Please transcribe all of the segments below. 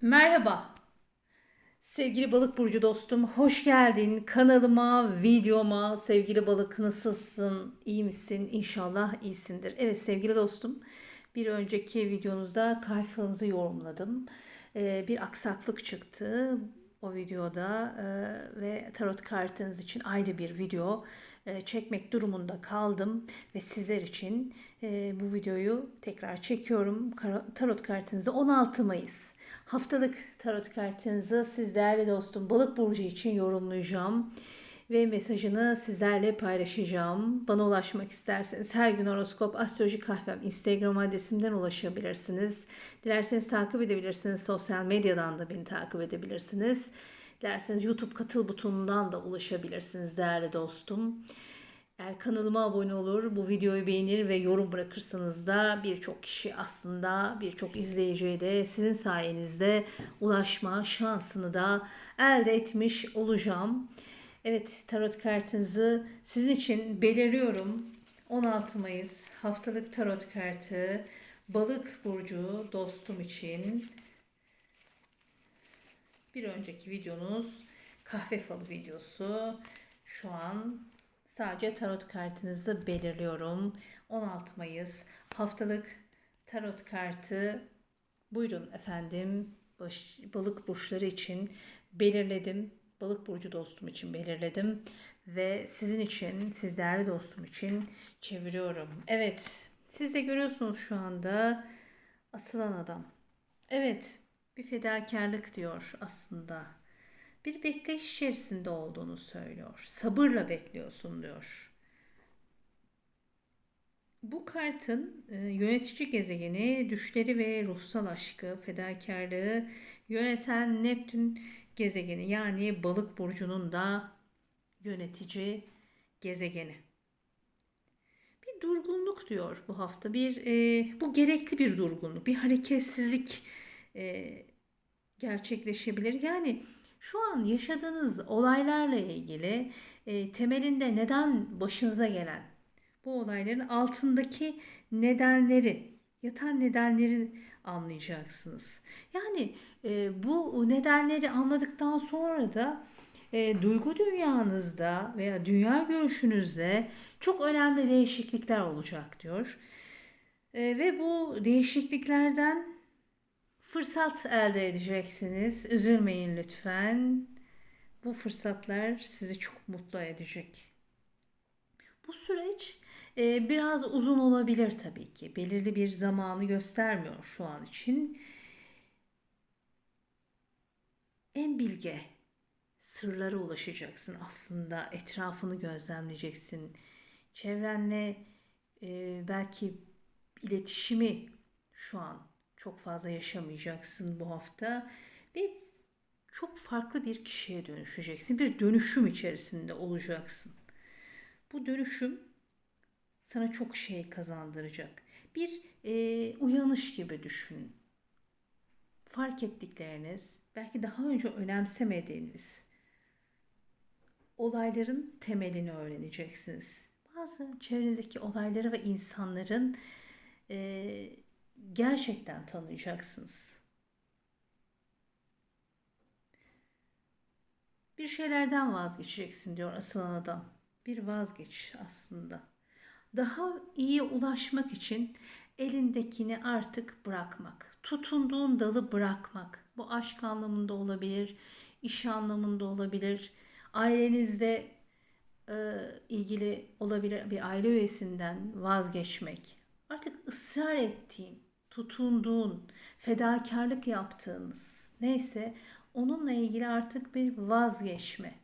Merhaba. Sevgili balık burcu dostum, hoş geldin kanalıma, videoma. Sevgili balık nasılsın? İyi misin? İnşallah iyisindir. Evet sevgili dostum, bir önceki videonuzda kalfanızı yorumladım. Ee, bir aksaklık çıktı o videoda e, ve tarot kartınız için ayrı bir video e, çekmek durumunda kaldım ve sizler için e, bu videoyu tekrar çekiyorum. Tarot kartınızı 16 Mayıs haftalık tarot kartınızı siz değerli dostum balık burcu için yorumlayacağım ve mesajını sizlerle paylaşacağım. Bana ulaşmak isterseniz her gün horoskop astroloji kahvem Instagram adresimden ulaşabilirsiniz. Dilerseniz takip edebilirsiniz. Sosyal medyadan da beni takip edebilirsiniz. Dilerseniz YouTube katıl butonundan da ulaşabilirsiniz değerli dostum. Eğer kanalıma abone olur, bu videoyu beğenir ve yorum bırakırsanız da birçok kişi aslında birçok izleyiciye de sizin sayenizde ulaşma şansını da elde etmiş olacağım. Evet tarot kartınızı sizin için belirliyorum. 16 Mayıs haftalık tarot kartı balık burcu dostum için bir önceki videonuz kahve falı videosu. Şu an sadece tarot kartınızı belirliyorum. 16 Mayıs haftalık tarot kartı. Buyurun efendim. Baş, balık burçları için belirledim. Balık burcu dostum için belirledim. Ve sizin için, siz değerli dostum için çeviriyorum. Evet, siz de görüyorsunuz şu anda asılan adam. Evet, bir fedakarlık diyor aslında. Bir bekleyiş içerisinde olduğunu söylüyor. Sabırla bekliyorsun diyor. Bu kartın e, yönetici gezegeni düşleri ve ruhsal aşkı, fedakarlığı yöneten Neptün gezegeni yani balık burcunun da yönetici gezegeni. Bir durgunluk diyor bu hafta. Bir e, bu gerekli bir durgunluk, bir hareketsizlik e, gerçekleşebilir. Yani şu an yaşadığınız olaylarla ilgili e, temelinde neden başınıza gelen bu olayların altındaki nedenleri, yatan nedenleri anlayacaksınız. Yani e, bu nedenleri anladıktan sonra da e, duygu dünyanızda veya dünya görüşünüzde çok önemli değişiklikler olacak diyor. E, ve bu değişikliklerden fırsat elde edeceksiniz. Üzülmeyin lütfen. Bu fırsatlar sizi çok mutlu edecek. Bu süreç e, biraz uzun olabilir tabii ki. Belirli bir zamanı göstermiyor şu an için. En bilge sırlara ulaşacaksın aslında. Etrafını gözlemleyeceksin. Çevrenle e, belki iletişimi şu an çok fazla yaşamayacaksın bu hafta ve çok farklı bir kişiye dönüşeceksin. Bir dönüşüm içerisinde olacaksın. Bu dönüşüm sana çok şey kazandıracak. Bir e, uyanış gibi düşün. Fark ettikleriniz, belki daha önce önemsemediğiniz olayların temelini öğreneceksiniz. Bazı çevrenizdeki olayları ve insanların e, gerçekten tanıyacaksınız. Bir şeylerden vazgeçeceksin diyor asılan adam. Bir vazgeç aslında. Daha iyi ulaşmak için elindekini artık bırakmak. Tutunduğun dalı bırakmak. Bu aşk anlamında olabilir, iş anlamında olabilir. Ailenizde e, ilgili olabilir bir aile üyesinden vazgeçmek. Artık ısrar ettiğin, tutunduğun, fedakarlık yaptığınız neyse onunla ilgili artık bir vazgeçme.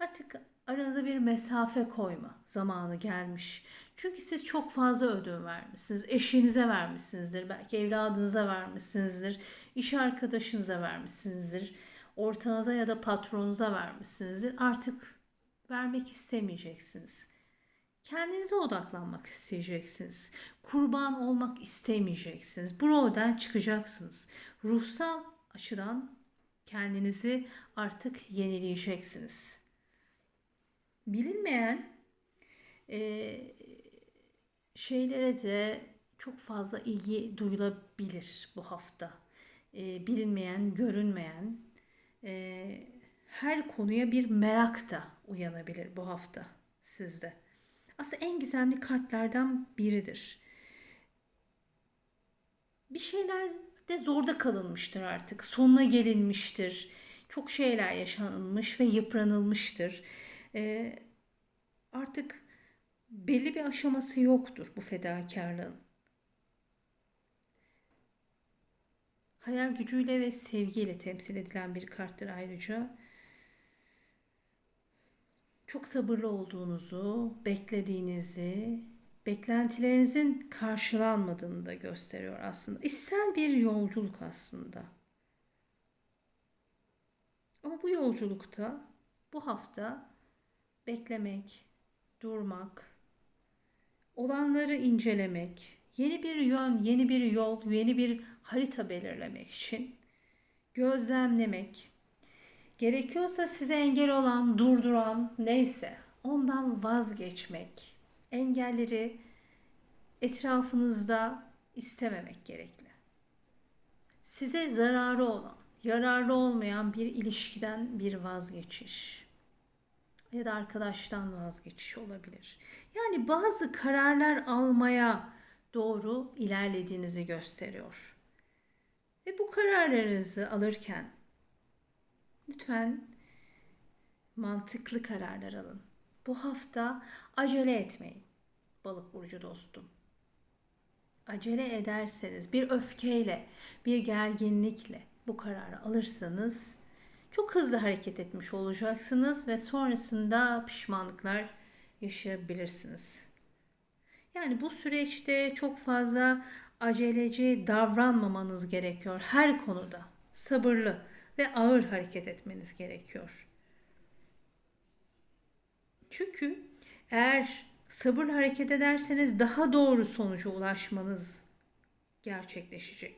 Artık aranıza bir mesafe koyma zamanı gelmiş. Çünkü siz çok fazla ödün vermişsiniz. Eşinize vermişsinizdir. Belki evladınıza vermişsinizdir. iş arkadaşınıza vermişsinizdir. Ortağınıza ya da patronunuza vermişsinizdir. Artık vermek istemeyeceksiniz. Kendinize odaklanmak isteyeceksiniz. Kurban olmak istemeyeceksiniz. Bu rolden çıkacaksınız. Ruhsal açıdan kendinizi artık yenileyeceksiniz. Bilinmeyen e, şeylere de çok fazla ilgi duyulabilir bu hafta. e, bilinmeyen, görünmeyen e, her konuya bir merak da uyanabilir bu hafta sizde. Aslında en gizemli kartlardan biridir. Bir şeyler de zorda kalınmıştır artık. Sonuna gelinmiştir. Çok şeyler yaşanmış ve yıpranılmıştır. Ee, artık belli bir aşaması yoktur bu fedakarlığın. Hayal gücüyle ve sevgiyle temsil edilen bir karttır ayrıca. Çok sabırlı olduğunuzu, beklediğinizi, beklentilerinizin karşılanmadığını da gösteriyor aslında. İçsel bir yolculuk aslında. Ama bu yolculukta bu hafta beklemek, durmak, olanları incelemek, yeni bir yön, yeni bir yol, yeni bir harita belirlemek için gözlemlemek, gerekiyorsa size engel olan, durduran neyse ondan vazgeçmek, engelleri etrafınızda istememek gerekli. Size zararı olan, yararlı olmayan bir ilişkiden bir vazgeçiş ya da arkadaştan vazgeçiş olabilir. Yani bazı kararlar almaya doğru ilerlediğinizi gösteriyor. Ve bu kararlarınızı alırken lütfen mantıklı kararlar alın. Bu hafta acele etmeyin. Balık burcu dostum. Acele ederseniz bir öfkeyle, bir gerginlikle bu kararı alırsanız çok hızlı hareket etmiş olacaksınız ve sonrasında pişmanlıklar yaşayabilirsiniz. Yani bu süreçte çok fazla aceleci davranmamanız gerekiyor her konuda. Sabırlı ve ağır hareket etmeniz gerekiyor. Çünkü eğer sabırla hareket ederseniz daha doğru sonuca ulaşmanız gerçekleşecek.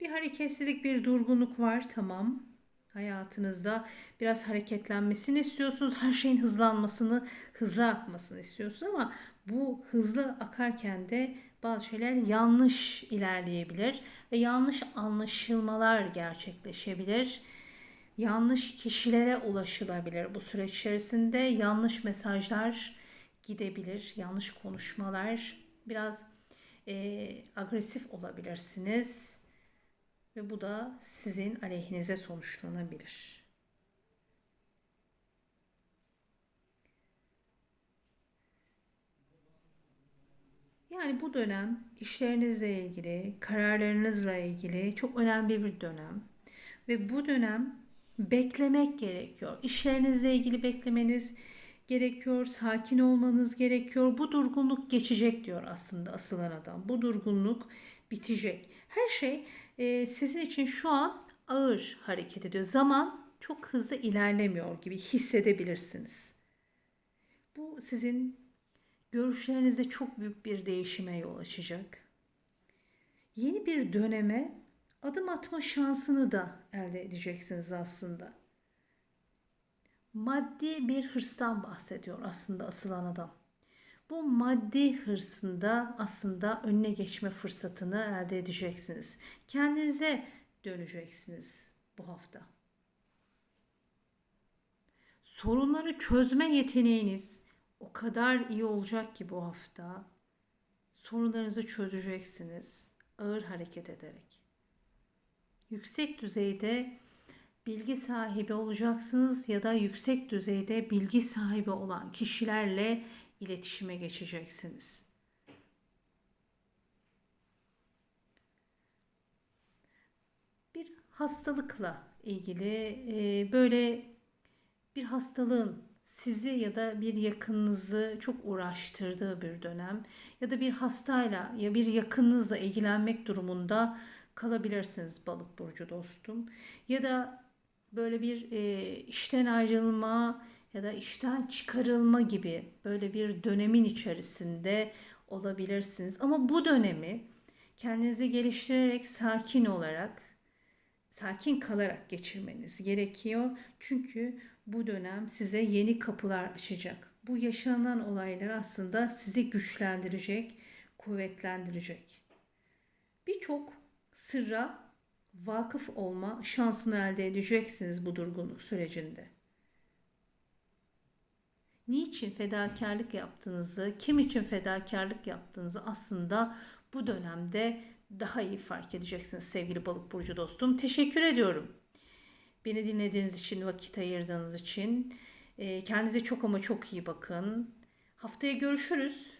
Bir hareketsizlik, bir durgunluk var tamam. Hayatınızda biraz hareketlenmesini istiyorsunuz. Her şeyin hızlanmasını, hızlı akmasını istiyorsunuz ama bu hızlı akarken de bazı şeyler yanlış ilerleyebilir ve yanlış anlaşılmalar gerçekleşebilir. Yanlış kişilere ulaşılabilir bu süreç içerisinde. Yanlış mesajlar gidebilir, yanlış konuşmalar, biraz e, agresif olabilirsiniz ve bu da sizin aleyhinize sonuçlanabilir. Yani bu dönem işlerinizle ilgili, kararlarınızla ilgili çok önemli bir dönem. Ve bu dönem beklemek gerekiyor. İşlerinizle ilgili beklemeniz gerekiyor, sakin olmanız gerekiyor. Bu durgunluk geçecek diyor aslında asılan adam. Bu durgunluk bitecek. Her şey e, sizin için şu an ağır hareket ediyor. Zaman çok hızlı ilerlemiyor gibi hissedebilirsiniz. Bu sizin görüşlerinizde çok büyük bir değişime yol açacak. Yeni bir döneme adım atma şansını da elde edeceksiniz aslında. Maddi bir hırstan bahsediyor aslında asılan adam. Bu maddi hırsında aslında önüne geçme fırsatını elde edeceksiniz. Kendinize döneceksiniz bu hafta. Sorunları çözme yeteneğiniz o kadar iyi olacak ki bu hafta. Sorunlarınızı çözeceksiniz ağır hareket ederek. Yüksek düzeyde bilgi sahibi olacaksınız ya da yüksek düzeyde bilgi sahibi olan kişilerle iletişime geçeceksiniz. Bir hastalıkla ilgili e, böyle bir hastalığın sizi ya da bir yakınınızı çok uğraştırdığı bir dönem ya da bir hastayla ya bir yakınınızla ilgilenmek durumunda kalabilirsiniz balık burcu dostum. Ya da böyle bir e, işten ayrılma ya da işten çıkarılma gibi böyle bir dönemin içerisinde olabilirsiniz. Ama bu dönemi kendinizi geliştirerek sakin olarak sakin kalarak geçirmeniz gerekiyor. Çünkü bu dönem size yeni kapılar açacak. Bu yaşanan olaylar aslında sizi güçlendirecek, kuvvetlendirecek. Birçok sırra vakıf olma şansını elde edeceksiniz bu durgunluk sürecinde. Niçin fedakarlık yaptığınızı, kim için fedakarlık yaptığınızı aslında bu dönemde daha iyi fark edeceksiniz sevgili balık burcu dostum. Teşekkür ediyorum. Beni dinlediğiniz için, vakit ayırdığınız için. Ee, Kendinize çok ama çok iyi bakın. Haftaya görüşürüz.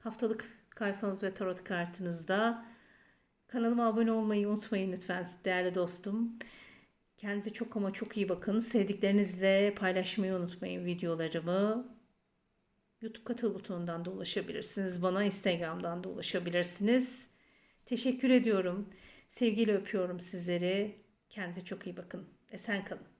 Haftalık kayfanız ve tarot kartınızda. Kanalıma abone olmayı unutmayın lütfen değerli dostum. Kendinize çok ama çok iyi bakın. Sevdiklerinizle paylaşmayı unutmayın videolarımı. YouTube katıl butonundan da ulaşabilirsiniz. Bana Instagram'dan da ulaşabilirsiniz. Teşekkür ediyorum. Sevgiyle öpüyorum sizleri. Kendinize çok iyi bakın. Esen kalın.